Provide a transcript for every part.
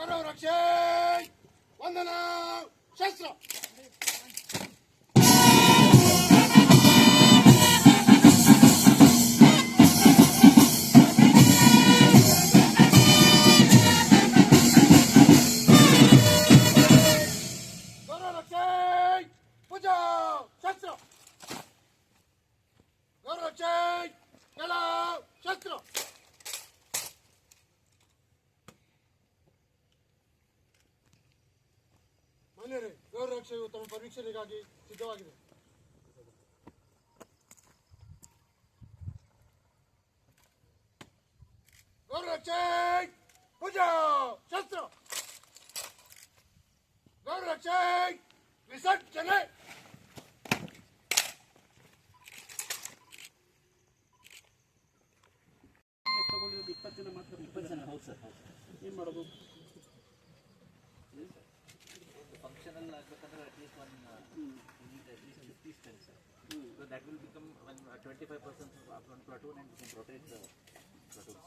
ಗೌರವ ರಕ್ಷೆ ವಂದನಾ ಶಸ್ತ್ರ. ತಮ್ಮ ಸಿದ್ಧವಾಗಿದೆ. ಪೂಜಾ ಶಸ್ತ್ರ. ಗೌರವ ರಕ್ಷೆ ವಿಸರ್ಜನೆ. ತಗೊಂಡಿರೋದು ಇಪ್ಪತ್ತು ಜನ ಮಾತ್ರ ಇಪ್ಪತ್ತು ಜನ ಹೌದು ಸರ್. ಏನು ಮಾಡೋದು functional ಆಗ್ಬೇಕಂದ್ರೆ at least one at least fifty you need sir least 50 strength sir. So that will become when uh, 25% of one platoon and we can rotate the platoons.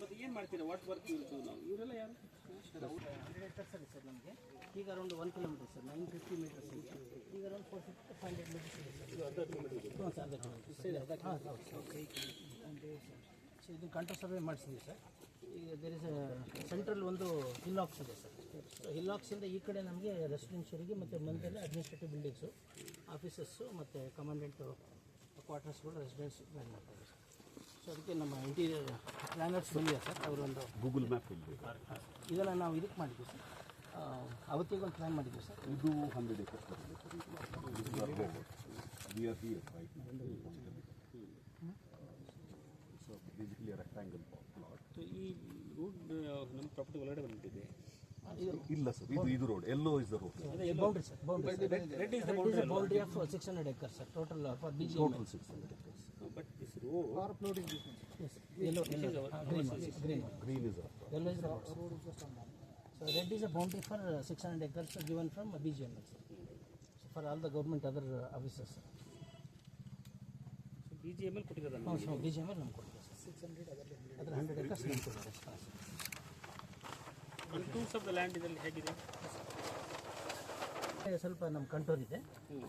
ಮತ್ತೆ ಏನು ಮಾಡ್ತೀರಾ? ವಾಟ್ ವರ್ಕ್ ಇರ್ತೀವಿ ನಾವು? ಇವರೆಲ್ಲ ಯಾರು? ಎಕರ್ಸ್ ಸರಿ sir ನಮಗೆ. ಈಗ around one kilometre sir nine fifty metres ಈಗ around four fifty five hundred metres ಇದೆ ಸರ್. ಅರ್ಧ ಕಿಲೋಮೀಟರ್ ಸರ್ ಸೊ ಇದು. ಕಂಟ್ರೋ ಸರ್ವೆ ಮಾಡಿಸಿದ್ವಿ ಸರ್. ಈಗ ದೇರ್ ಇಸ್ ಸೆಂಟ್ರಲ್ ಒಂದು ಹಿಲ್ಲಾಕ್ಸ್ ಇದೆ ಸರ್. ಸೊ ಹಿಲ್ಲಾಕ್ಸಿಂದ ಈ ಕಡೆ ನಮಗೆ ರೆಸಿಡೆನ್ಷಿಯಲ್ಗೆ ಮತ್ತು ಮುಂದೆಲ್ಲ ಅಡ್ಮಿನಿಸ್ಟ್ರೇಟಿವ್ ಬಿಲ್ಡಿಂಗ್ಸು ಆಫೀಸಸ್ಸು ಮತ್ತು ಕಮಾಂಡೆಂಟು ಕ್ವಾರ್ಟರ್ಸ್ಗಳು ರೆಸಿಡೆನ್ಸ್ ಪ್ಲ್ಯಾನ್ ಮಾಡ್ತಾರೆ ಸರ್ ಸೊ ಅದಕ್ಕೆ ನಮ್ಮ ಇಂಟೀರಿಯರ್ ಪ್ಲ್ಯಾನರ್ಸ್ ಬಂದಿದೆ ಸರ್. ಅವರೊಂದು ಗೂಗಲ್ ಮ್ಯಾಪ್ ಇಲ್ಲಿ ಇದನ್ನು ನಾವು ಇದಕ್ಕೆ ಮಾಡಿದ್ವಿ ಸರ್. ಅವತ್ತಿಗೆ ಒಂದು ಪ್ಲ್ಯಾನ್ ಮಾಡಿದ್ವಿ ಸರ್. ಇದು hundred acres so basically rectangle plot ಈ ರೋಡ್ ನಮ್ಮ ಪ್ರಾಪರ್ಟಿ ಒಳಗಡೆ ಬಂದ್ಬಿಟ್ಟಿದೆ. ಇಲ್ಲ ಸರ್ ಇದು ಇದು road yellow is the road boundary sir boundary red is the boundary of six hundred acre sir total for B G total six hundred acres but this road yellow green green green is yellow is the road so red is a boundary for six hundred acres given from BG M sir for all the government other officers B G M L ಕೊಟ್ಟಿರೋದಲ್ಲ ಹ್ಞೂ so B G M L ನಮ್ಗೆ? ಕೊಡ್ತೀವಿ sir six hundred ಅದರ hundred acres ನಮ್ಗೆ ಕೊಟ್ಟಿದ್ದಾರೆ sir tours of the land ಇದರಲ್ಲಿ ಹೇಗಿದೆ ಸ್ವಲ್ಪ ನಮ್ಮ ಕಂಟ್ರೋಲ್ ಇದೆ.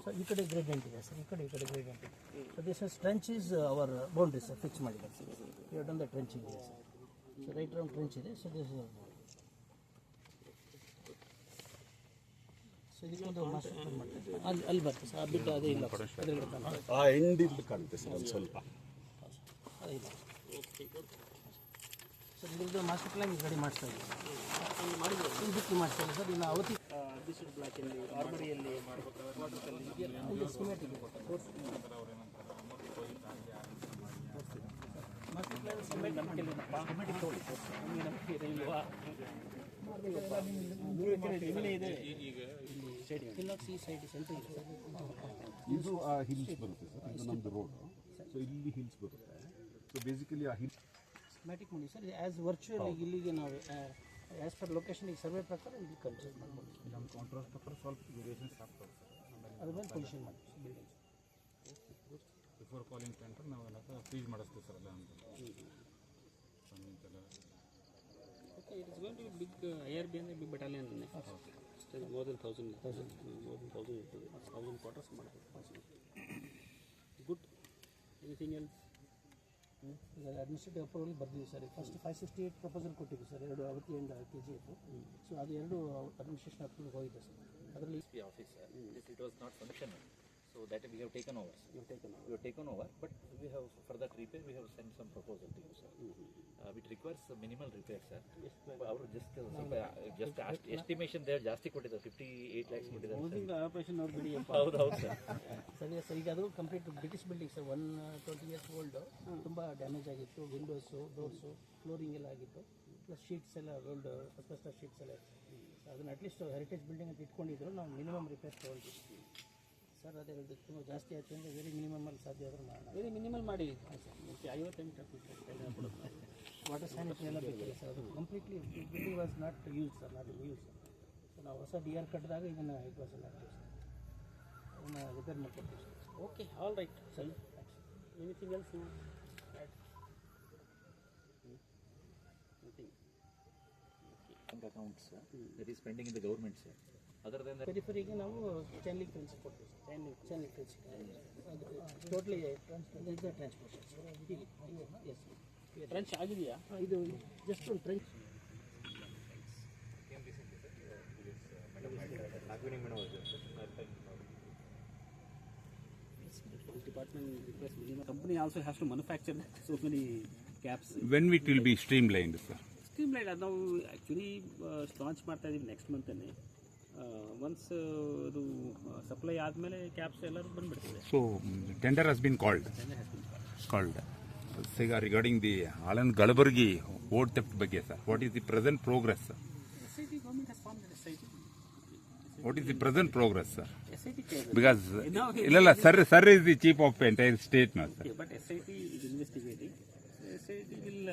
ಸೊ ಈ ಕಡೆ ಗ್ರೇಡಿಯಂಟ್ ಇದೆ ಸರ್ ಈ ಕಡೆ ಈ ಕಡೆ ಗ್ರೇಡಿಯಂಟ್ ಇದೆ. So this is trench is our boundary sir fix ಮಾಡಿದೆ sir trench done the trenching ಇದೆ. Sir so right round trench ಇದೆ ಸೊ ದಿಸ್ ಇಸ್ ಅಲ್ಲಿ ಅಲ್ಲಿ ಬರ್ತದೆ ಸರ್ ಆ ಬಿಟ್ಟು ಅದೇ ಇಲ್ಲ. ಆ ಎಂಡ್ ಇಲ್ಲಿ ಕಾಣುತ್ತೆ ಸರ್ ಒಂದು ಸ್ವಲ್ಪ. ಅದೇ ಇಲ್ಲ ಸರ್ ಮಾಸ್ಟರ್ ರೆಡಿ ಮಾಡಿಸ್ತಾ ಇದ್ದೀವಿ ಸರ್, ಇನ್ನು ಪ್ಲಾನ್ ಇದೆ. ಹಿಲ್ಸ್ ಬರುತ್ತೆ ಸರ್. ಇದು ನಮ್ಮದು ರೋಡ್ ಸೊ ಇಲ್ಲಿ ಹಿಲ್ಸ್ ಬರುತ್ತೆ. ಸೊ ಬೇಸಿಕಲಿ ಆ ಹಿಲ್ಸ್ ಸ್ಮ್ಯಾಟಿಕ್ ಮಾಡಿ ಸರ್ ಆ್ಯಸ್ ವರ್ಚುವಲ್ ಇಲ್ಲಿಗೆ ನಾವು ಆ್ಯಸ್ ಪರ್ ಲೊಕೇಶನ್ ಈಗ ಸರ್ವೆ ಪ್ರಕಾರ ಇಲ್ಲಿ ಕನ್ಸಿಡರ್ ಮಾಡ್ಬೋದು ನಮ್ಮ ಕಾಂಟ್ರಾಸ್ಟ್ ಪ್ರಕಾರ ಸ್ವಲ್ಪ ವೇರಿಯೇಷನ್ಸ್ ಆಗ್ತವೆ ಸರ್ ಅದ್ರ ಮೇಲೆ ಪೊಸಿಷನ್ ಮಾಡಿ ಬಿಲ್ಡಿಂಗ್ಸ್ ಬಿಫೋರ್ ಕಾಲಿಂಗ್ ಸೆಂಟರ್ ನಾವೆಲ್ಲ ಫ್ರೀಜ್ ಮಾಡಿಸ್ತೀವಿ ಸರ್ ಎಲ್ಲ ಅಂತ Okay, it is going to be big uh, ARB and big battalion. Still more than thousand, thousand, more than thousand, ಇರ್ತದೆ. thousand quarters ಮಾಡಬೇಕು. Good. Anything else? ಈಗ administrative approval ಬರ್ದಿದ್ದೀವಿ sir. First five sixty eight proposal ಕೊಟ್ಟಿದ್ವಿ sir. ಎರಡು ಅವತ್ತಿ and K G ಇತ್ತು so ಅದು ಎರಡು administration approval ಹೋಗಿದೆ ಸರ್. ಅದರಲ್ಲಿ SP it was not function. So that we have taken over. sir. We have taken over, but we have, for that repair, we have sent some proposal to you, sir. Uh, It requires a minimal repair, sir. ಅವರು just, uh, ಸ್ವಲ್ಪ, uh, just asked estimation ಜಾಸ್ತಿ ಕೊಟ್ಟಿದ್ದಾರೆ, fifty eight lakhs ಕೊಟ್ಟಿದ್ದಾರೆ. Operation ಅವ್ರು ಬಿಡಿ ಹೌದು, ಹೌದು, sir. ಸರಿ ಸರ್ ಈಗ ಅದು complete British building sir one twenty years old ತುಂಬ ಡ್ಯಾಮೇಜ್ ಆಗಿತ್ತು. ವಿಂಡೋಸು ಡೋರ್ಸು ಫ್ಲೋರಿಂಗ್ ಎಲ್ಲ ಆಗಿತ್ತು. ಪ್ಲಸ್ ಶೀಟ್ಸ್ ಎಲ್ಲ ರೋಲ್ಡ್ ಅಸ್ಬೆಸ್ಟರ್ ಶೀಟ್ಸ್ ಎಲ್ಲ. ಅದನ್ನ ಅಟ್ಲೀಸ್ಟ್ ಹೆರಿಟೇಜ್ ಬಿಲ್ಡಿಂಗ್ ಅಂತ ಇಟ್ಕೊಂಡಿದ್ರು. ನಾವು ಮಿನಿಮಮ್ ರಿಪೇರ್ ತೊಗೊಂಡಿದ್ವಿ ಸರ್ ಅದೇ ಹೇಳಿದ್ದು ತುಂಬ ಜಾಸ್ತಿ ಆಯ್ತು ಅಂದರೆ ವೆರಿ ಮಿನಿಮಮಲ್ಲಿ ಸಾಧ್ಯ ಆದರೂ ಮಾಡೋಣ. ವೆರಿ ಮಿನಿಮಲ್ ಮಾಡಿ. ಮತ್ತೆ ಐವತ್ತೆಂಟು ವಾಟರ್ ಸ್ಯಾನಿಟರಿ ಎಲ್ಲ ಬೇಕಿದೆ ಸರ್ ಅದು completely building was not use sir not use so ನಾವು ಹೊಸ ಡಿ ಆರ್ ಕಟ್ಟಿದಾಗ ಇದನ್ನು ಇಟ್ ವಾಸ್ ನಾಟ್ ಯೂಸ್ ಅದನ್ನು ರಿಪೇರ್ ಮಾಡ್ಕೊಡ್ತೀವಿ sir okay all right sir. Anything else you bank accounts that that pending in in the government, ಅದ್ರದ್ದೆ ರೀಪರಿಗೆ ನಾವು ಚಾನಲ್ಲಿ ಕ್ರೆನ್ಸ್ ಕೊಡ್ತೀವಿ ಚೈನ್ ಚಾನೆಲ್ ಕ್ರಂಚಿ ಅದ್ರ totally transport transport is trench ಆಗಿದೆಯಾ? ಇದು ಜಸ್ಟ್ ಒಂದು ಟ್ರೆಂಚ್ ಲಾಗ್ ಮೇಡಮ್ ಇದು department ವಿಜಿನ company also have through manufacture so caps when we till be streamline streamline ನಾವು ಆ್ಯಕ್ಚುಲಿ ಲಾಂಚ್ ಮಾಡ್ತಾ ಇದೀವಿ ನೆಕ್ಸ್ಟ್ ಮಂತ್ನೇ ಒನ್ಸ್ ಅದು ಸಪ್ಲೈ ಆದಮೇಲೆ ಕ್ಯಾಪ್ಸ್ ಎಲ್ಲರೂ ಬಂದುಬಿಡ್ತದೆ So tender has been called. Called. Say regarding the Alan Galaburgi vote theft ಬಗ್ಗೆ sir. What is the present progress? Sir? S I T government has form S I T What is the present progress, sir? Yes Because ಇಲ್ಲ sir sir is the chief of entire state now, sir. But S I T investigating. S I T will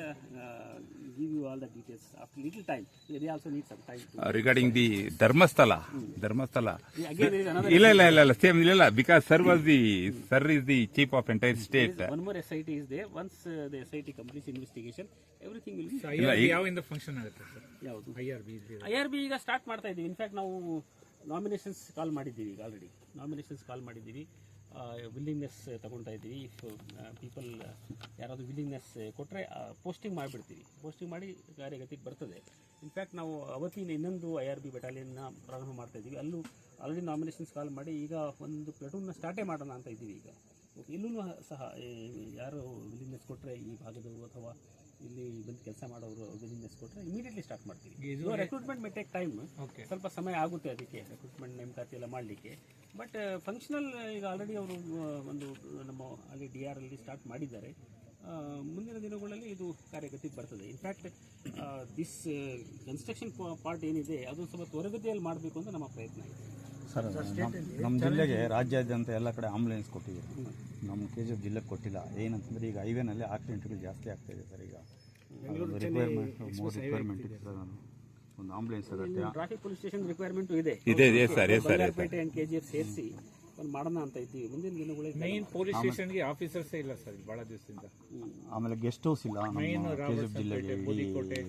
give you all the details after little time. They also need some time to. Uh, regarding the Dharmasthala, Dharmasthala. Again, there is another. Same, Illa, because sir was the sir is the chief of entire state. There is One more SIT is there. Once uh, the SIT completes investigation, everything will be. ಇಲ್ಲ ಈ- ಯಾವಿಂದ function ಆಗುತ್ತೆ sir ಯಾವುದು I IRB, B I R B ಈಗ start ಮಾಡ್ತಾ ಇದ್ದೀವಿ in fact ನಾವು nominations ಕಾಲ್ ಮಾಡಿದ್ದೀವಿ ಈಗ ಆಲ್ರೆಡಿ ನಾಮಿನೇಷನ್ಸ್ ಕಾಲ್ ಮಾಡಿದ್ದೀವಿ ವಿಲ್ಲಿಂಗ್ನೆಸ್ ತೊಗೊಳ್ತಾ ಇದ್ದೀವಿ. ಇಫ್ ಪೀಪಲ್ ಯಾರಾದರೂ ವಿಲ್ಲಿಂಗ್ನೆಸ್ ಕೊಟ್ಟರೆ ಪೋಸ್ಟಿಂಗ್ ಮಾಡಿಬಿಡ್ತೀವಿ. ಪೋಸ್ಟಿಂಗ್ ಮಾಡಿ ಕಾರ್ಯಗತಿಗೆ ಬರ್ತದೆ. ಇನ್ಫ್ಯಾಕ್ಟ್ ನಾವು ಅವತ್ತಿನ ಇನ್ನೊಂದು ಐ ಆರ್ ಬಿ ಬೆಟಾಲಿಯನ್ನ ಪ್ರಾರಂಭ ಮಾಡ್ತಾ ಇದ್ದೀವಿ. ಅಲ್ಲೂ ಆಲ್ರೆಡಿ ನಾಮಿನೇಷನ್ಸ್ ಕಾಲ್ ಮಾಡಿ ಈಗ ಒಂದು ಪ್ಲಟೂನ್ನ ಸ್ಟಾರ್ಟೇ ಮಾಡೋಣ ಅಂತ ಇದ್ದೀವಿ ಈಗ. ಇಲ್ಲೂ ಸಹ ಯಾರು ವಿಲ್ಲಿಂಗ್ನೆಸ್ ಕೊಟ್ಟರೆ ಈ ಭಾಗದವರು ಅಥವಾ ಇಲ್ಲಿ ಬಂದು ಕೆಲಸ ಮಾಡೋರು ಬಿಸ್ನೆಸ್ ಕೊಟ್ಟರೆ ಇಮಿಡಿಯೇಟ್ಲಿ ಸ್ಟಾರ್ಟ್ ಮಾಡ್ತೀವಿ. ರೆಕ್ರೂಟ್ಮೆಂಟ್ ಮೇ ಟೇಕ್ ಟೈಮ್ ಸ್ವಲ್ಪ ಸಮಯ ಆಗುತ್ತೆ ಅದಕ್ಕೆ ರೆಕ್ರೂಟ್ಮೆಂಟ್ ನೇಮಕಾತಿ ಎಲ್ಲ ಮಾಡಲಿಕ್ಕೆ. ಬಟ್ ಫಂಕ್ಷನಲ್ ಈಗ ಆಲ್ರೆಡಿ ಅವರು ಒಂದು ನಮ್ಮ ಅಲ್ಲಿ ಡಿ ಆರ್ ಅಲ್ಲಿ ಸ್ಟಾರ್ಟ್ ಮಾಡಿದ್ದಾರೆ. ಮುಂದಿನ ದಿನಗಳಲ್ಲಿ ಇದು ಕಾರ್ಯಗತಿಗೆ ಬರ್ತದೆ. ಇನ್ಫ್ಯಾಕ್ಟ್ ದಿಸ್ ಕನ್ಸ್ಟ್ರಕ್ಷನ್ ಪಾರ್ಟ್ ಏನಿದೆ ಅದು ಸ್ವಲ್ಪ ತ್ವರಗತಿಯಲ್ಲಿ ಮಾಡಬೇಕು ಅಂತ ನಮ್ಮ ಪ್ರಯತ್ನ ಇದೆ. ಸರ್ ನಮ್ಮ ಜಿಲ್ಲೆಗೆ ರಾಜ್ಯಾದ್ಯಂತ ಎಲ್ಲ ಕಡೆ ಆಂಬುಲೆನ್ಸ್ ಕೊಟ್ಟಿದ್ದೀರಿ ನಮ್ಮ ಕೆ ಜಿ ಎಫ್ ಜಿಲ್ಲೆಗೆ ಕೊಟ್ಟಿಲ್ಲ. ಏನಂತಂದ್ರೆ ಈಗ ಹೈವೇನಲ್ಲಿ ಆಕ್ಸಿಡೆಂಟ್ಗಳು ಜಾಸ್ತಿ ಆಗ್ತಾ ಇದೆ ಸರ್ ಈಗ. ರಿಕ್ವೈರ್ಮೆಂಟ್ ಮೂರು ರಿಕ್ವೈರ್ಮೆಂಟ್ ಇದೆ ಸರ್ ಒಂದು ಆಂಬುಲೆನ್ಸ್ ಅಗತ್ಯ ಟ್ರಾಫಿಕ್ ಪೊಲೀಸ್ ಸ್ಟೇಷನ್ ರಿಕ್ವೈರ್ಮೆಂಟ್ ಇದೆ. ಇದೆ ಇದೆ sir yes sir yes sir Bangarapete and K G F ಸೇರಿಸಿ ಒಂದು ಮಾಡೋಣ ಅಂತ ಇದ್ದೀವಿ. ಮುಂದಿನ ದಿನಗಳಿಗೆ ಮೈನ್ ಪೊಲೀಸ್ ಸ್ಟೇಷನ್ಗೆ ಆಫೀಸರ್ಸೇ ಇಲ್ಲ ಸರ್ ಭಾಳ ದಿವಸದಿಂದ. ಆಮೇಲೆ ಗೆಸ್ಟ್ ಹೌಸ್ ಇಲ್ಲ ನಮ್ಮ ಕೆ ಜಿ ಎಫ್ ಜಿಲ್ಲೆಗೆ.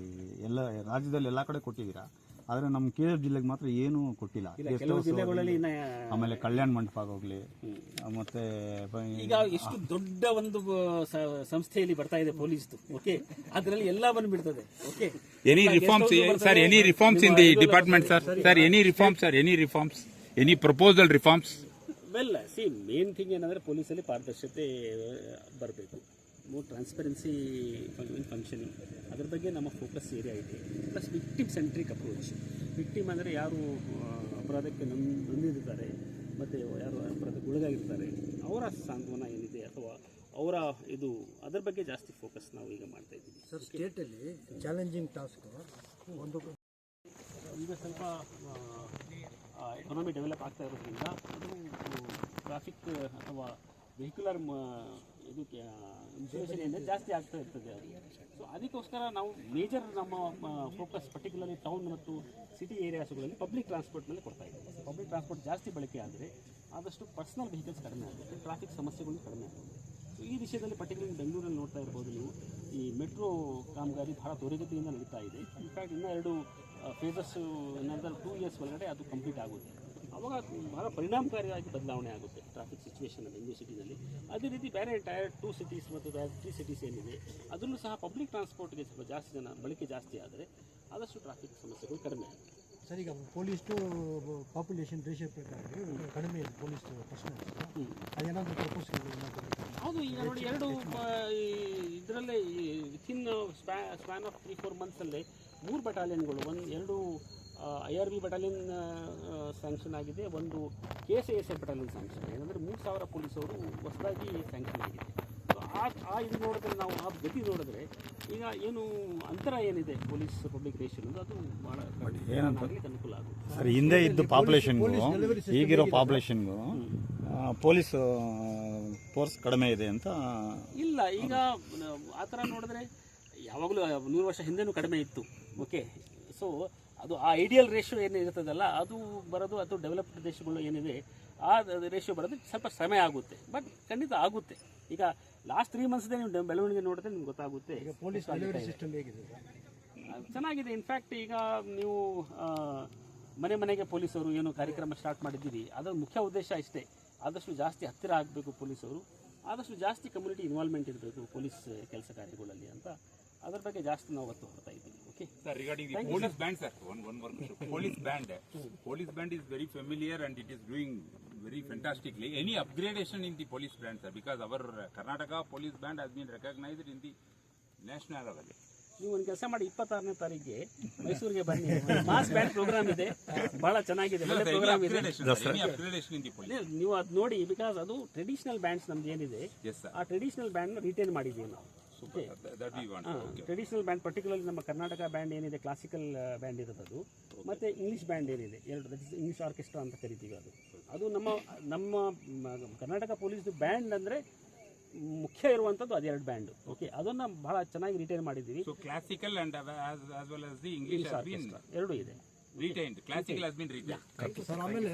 ಎಲ್ಲ ರಾಜ್ಯದಲ್ಲಿ ಎಲ್ಲ ಕಡೆ ಕೊಟ್ಟಿದ್ದೀರಾ? ಆದರೆ ನಮ್ಮ ಕೆ ಎಫ್ ಜಿಲ್ಲೆಗೆ ಮಾತ್ರ ಏನೂ ಕೊಟ್ಟಿಲ್ಲ. ಗೆಸ್ಟ್ ಕೆಲವು ಹೌಸ್ ಜಿಲ್ಲೆಗಳಲ್ಲಿ ಇನ್ನ ಆಮೇಲೆ ಕಲ್ಯಾಣ ಮಂಟಪ ಆಗೋಗ್ಲಿ ಮತ್ತೆ ಬ- ಈಗ ಎಷ್ಟು ದೊಡ್ಡ ಒಂದು ಸ- ಸಂಸ್ಥೆಯಲ್ಲಿ ಬರ್ತಾ ಇದೆ ಪೊಲೀಸ್ ಓಕೆ? ಅದರಲ್ಲಿ ಎಲ್ಲ ಬಂದ್ಬಿಡ್ತದೆ okay? Any reforms sir any reforms in the department sir sir any reforms sir any reforms any proposal reforms well see main thing ಏನಂದ್ರೆ ಪೊಲೀಸಲ್ಲಿ ಪಾರದರ್ಶಕತೆ ಬರಬೇಕು. ಮೋರ್ ಟ್ರಾನ್ಸ್ಪರೆನ್ಸಿ ಇನ್ ಫಂಕ್ಷನಿಂಗ್ ಅದ್ರ ಬಗ್ಗೆ ನಮ್ಮ ಫೋಕಸ್ ಏರಿಯಾ ಇದೆ plus victim centric approach victim ಅಂದರೆ ಯಾರು ಅಪರಾಧಕ್ಕೆ ನೊಂದ್ ನೊಂದಿರ್ತಾರೆ ಮತ್ತು ಯಾರು ಅಪರಾಧಕ್ಕೆ ಒಳಗಾಗಿರ್ತಾರೆ ಅವರ ಸಾಂತ್ವನ ಏನಿದೆ ಅಥವಾ ಅವರ ಇದು ಅದರ ಬಗ್ಗೆ ಜಾಸ್ತಿ ಫೋಕಸ್ ನಾವು ಈಗ ಮಾಡ್ತಾ ಇದ್ದೀವಿ. ಸರ್ ಸ್ಟೇಟಲ್ಲಿ ಚಾಲೆಂಜಿಂಗ್ ಟಾಸ್ಕ್ ಒಂದು ಈಗ ಸ್ವಲ್ಪ ಎಕನಾಮಿ ಡೆವಲಪ್ ಆಗ್ತಾ ಇರೋದ್ರಿಂದ ಅದು ಟ್ರಾಫಿಕ್ ಅಥವಾ ವೆಹಿಕ್ಯುಲರ್ ಇದು ಇನ್ಸುಲೇಷನ್ ಏನಿದೆ ಜಾಸ್ತಿ ಆಗ್ತಾ ಇರ್ತದೆ ಅದು. ಸೊ ಅದಕ್ಕೋಸ್ಕರ ನಾವು ಮೇಜರ್ ನಮ್ಮ ಫೋಕಸ್ ಪರ್ಟಿಕ್ಯುಲರ್ಲಿ ಟೌನ್ ಮತ್ತು ಸಿಟಿ ಏರಿಯಾಸ್ಗಳಲ್ಲಿ ಪಬ್ಲಿಕ್ ಟ್ರಾನ್ಸ್ಪೋರ್ಟ್ನಲ್ಲಿ ಕೊಡ್ತಾ ಇದ್ದೀವಿ. ಪಬ್ಲಿಕ್ ಟ್ರಾನ್ಸ್ಪೋರ್ಟ್ ಜಾಸ್ತಿ ಬಳಕೆ ಆದರೆ ಆದಷ್ಟು ಪರ್ಸನಲ್ ವೆಹಿಕಲ್ಸ್ ಕಡಿಮೆ ಆಗುತ್ತೆ ಟ್ರಾಫಿಕ್ ಸಮಸ್ಯೆಗಳು ಕಡಿಮೆ ಆಗುತ್ತೆ. ಸೊ ಈ ವಿಷಯದಲ್ಲಿ ಪರ್ಟಿಕ್ಯುಲರ್ ಬೆಂಗಳೂರಲ್ಲಿ ನೋಡ್ತಾ ಇರ್ಬೋದು ನೀವು, ಈ ಮೆಟ್ರೋ ಕಾಮಗಾರಿ ಬಹಳ ತ್ವರಿತಗತಿಯಿಂದ ನಡೀತಾ ಇದೆ. ಇನ್ಫ್ಯಾಕ್ಟ್ ಇನ್ನೂ ಎರಡು ಫೇಸಸ್ಸು ಇನ್ನೊಂದು ಟೂ ಇಯರ್ಸ್ ಒಳಗಡೆ ಅದು ಕಂಪ್ಲೀಟ್ ಆಗುತ್ತೆ. ಅವಾಗ ಬಹಳ ಪರಿಣಾಮಕಾರಿಯಾಗಿ ಬದಲಾವಣೆ ಆಗುತ್ತೆ ಟ್ರಾಫಿಕ್ ಸಿಚುವೇಶನ್ ಬೆಂಗಳೂರು ಸಿಟಿನಲ್ಲಿ ಅದೇ ರೀತಿ ಬೇರೆ ಟೈರ್ ಟೂ ಸಿಟೀಸ್ ಮತ್ತು ಟೈರ್ ತ್ರೀ ಸಿಟೀಸ್ ಏನಿದೆ ಅದನ್ನು ಸಹ ಪಬ್ಲಿಕ್ ಟ್ರಾನ್ಸ್ಪೋರ್ಟ್ಗೆ ಸ್ವಲ್ಪ ಜಾಸ್ತಿ ಜನ ಬಳಕೆ ಜಾಸ್ತಿ ಆದರೆ ಆದಷ್ಟು ಟ್ರಾಫಿಕ್ ಸಮಸ್ಯೆಗಳು ಕಡಿಮೆ ಆಗುತ್ತೆ. ಸರ್ ಈಗ ಪೊಲೀಸ್ ಟು ಪಾಪ್ಯುಲೇಷನ್ ರೇಷಿಯೋ ಪ್ರಕಾರ ಕಡಿಮೆ ಇದೆ ಪೊಲೀಸ್ ಪರ್ಸನಲ್ ಅದೇನಾದರೂ ಪ್ರಪೋಸ್ ಹೌದು ಈಗ ನೋಡಿ ಎರಡು ಇದರಲ್ಲೇ within span of three four ಮಂತ್ಸಲ್ಲೇ ಮೂರು ಬಟಾಲಿಯನ್ಗಳು ಒಂದು ಎರಡು I R B battalion sanction ಆಗಿದೆ. ಒಂದು K S S I battalion sanction ಆಗಿದೆ ಅಂದರೆ ಮೂರು ಸಾವಿರ ಪೊಲೀಸವರು ಹೊಸದಾಗಿ ಸ್ಯಾಂಕ್ಷನ್ ಆಗಿದೆ. ಸೊ ಆ ಆ ಇದು ನೋಡಿದ್ರೆ ನಾವು ಆ ಗತಿ ನೋಡಿದ್ರೆ ಈಗ ಏನು ಅಂತರ ಏನಿದೆ ಪೊಲೀಸ್ ಪಬ್ಲಿಕ್ ರೇಷನ್ ಅದು ಭಾಳ ಏನಂತ ಅನುಕೂಲ ಆಗುತ್ತೆ. ಸರ್ ಹಿಂದೆ ಇದ್ದ ಪಾಪ್ಯುಲೇಷನ್ಗೂ ಈಗಿರೋ ಪಾಪ್ಯುಲೇಷನ್ಗೂ ಪೊಲೀಸ್ ಫೋರ್ಸ್ ಕಡಿಮೆ ಇದೆ ಅಂತ ಇಲ್ಲ ಈಗ ಆ ಥರ ನೋಡಿದ್ರೆ ಯಾವಾಗಲೂ ನೂರು ವರ್ಷ ಹಿಂದೆನೂ ಕಡಿಮೆ ಇತ್ತು. ಓಕೆ ಸೊ ಅದು ಆ ಐಡಿಯಲ್ ರೇಷಿಯೋ ಏನು ಇರ್ತದಲ್ಲ ಅದು ಬರೋದು ಅಥವಾ ಡೆವಲಪ್ಡ್ ದೇಶಗಳು ಏನಿದೆ ಆ ರೇಷಿಯೋ ಬರೋದು ಸ್ವಲ್ಪ ಸಮಯ ಆಗುತ್ತೆ. ಬಟ್ ಖಂಡಿತ ಆಗುತ್ತೆ. ಈಗ ಲಾಸ್ಟ್ ತ್ರೀ ಮಂತ್ಸ್ದೇ ನೀವು ಬೆಳವಣಿಗೆ ನೋಡಿದ್ರೆ ನಿಮ್ಗೆ ಗೊತ್ತಾಗುತ್ತೆ. ಪೊಲೀಸ್ ಸಿಸ್ಟಮ್ ಹೇಗಿದೆ ಚೆನ್ನಾಗಿದೆ. ಇನ್ಫ್ಯಾಕ್ಟ್ ಈಗ ನೀವು ಮನೆ ಮನೆಗೆ ಪೊಲೀಸರು ಏನು ಕಾರ್ಯಕ್ರಮ ಸ್ಟಾರ್ಟ್ ಮಾಡಿದ್ದೀರಿ ಅದರ ಮುಖ್ಯ ಉದ್ದೇಶ ಇಷ್ಟೇ. ಆದಷ್ಟು ಜಾಸ್ತಿ ಹತ್ತಿರ ಆಗಬೇಕು ಪೊಲೀಸರು. ಆದಷ್ಟು ಜಾಸ್ತಿ ಕಮ್ಯುನಿಟಿ ಇನ್ವಾಲ್ವ್ಮೆಂಟ್ ಇರಬೇಕು ಪೊಲೀಸ್ ಕೆಲಸ ಕಾರ್ಯಗಳಲ್ಲಿ ಅಂತ. ಅದರ ಬಗ್ಗೆ ಜಾಸ್ತಿ ನಾವು ಒತ್ತು ಕೊಡ್ತಾ Sir, regarding the police band, sir, one, one more question. Police band, police band is very familiar and it is doing very fantastically. Any upgradation in the police band, sir? Because our uh, Karnataka police band has been recognized in the national level. ನೀವು ಒಂದು ಕೆಲಸ ಮಾಡಿ ಇಪ್ಪತ್ತಾರನೇ ತಾರೀಕಿಗೆ ಮೈಸೂರಿಗೆ ಬನ್ನಿ mass band program ಇದೆ ಬಹಳ ಚೆನ್ನಾಗಿದೆ ಒಳ್ಳೆ any ಪ್ರೋಗ್ರಾಮ್ ಇದೆ upgradation, sir, any upgradation in the police? ಅದೇ ನೀವು ಅದು ನೋಡಿ ಬಿಕಾಸ್ ಅದು ಟ್ರೆಡಿಷನಲ್ ಬ್ಯಾಂಡ್ಸ್ ನಮ್ದು ಏನಿದೆ Yes, sir. ಆ ಟ್ರೆಡಿಷನಲ್ ಬ್ಯಾಂಡ್ ರಿಟೈನ್ ಮಾಡಿದ್ದೀವಿ ನಾವು ಟ್ರೆಡಿಷನಲ್ ಬ್ಯಾಂಡ್ ಪರ್ಟಿಕ್ಯುಲರ್ಲಿ ನಮ್ಮ ಕರ್ನಾಟಕ ಬ್ಯಾಂಡ್ ಏನಿದೆ ಕ್ಲಾಸಿಕಲ್ ಬ್ಯಾಂಡ್ ಇರುತ್ತೆ ಮತ್ತು ಮತ್ತೆ ಇಂಗ್ಲಿಷ್ ಬ್ಯಾಂಡ್ ಏನಿದೆ ಎರಡು ದಟ್ ಇಸ್ ಇಂಗ್ಲಿಷ್ ಆರ್ಕೆಸ್ಟ್ರಾ ಅಂತ ಕರಿತೀವಿ ಅದು. ಅದು ನಮ್ಮ ನಮ್ಮ ಕರ್ನಾಟಕ ಪೊಲೀಸ್ ಬ್ಯಾಂಡ್ ಅಂದರೆ ಮುಖ್ಯ ಇರುವಂಥದ್ದು ಅದೆರಡು ಬ್ಯಾಂಡ್ ಓಕೆ ಅದನ್ನು ಬಹಳ ಚೆನ್ನಾಗಿ ರಿಟೈನ್ ಮಾಡಿದ್ದೀವಿ. Classical and as well as the English been ಎರಡೂ ಇದೆ. ರಿಟೈನ್ ಕ್ಲಾಸಿಕಲ್ ಆಸ್ ಬಿನ್ ಆಮೇಲೆ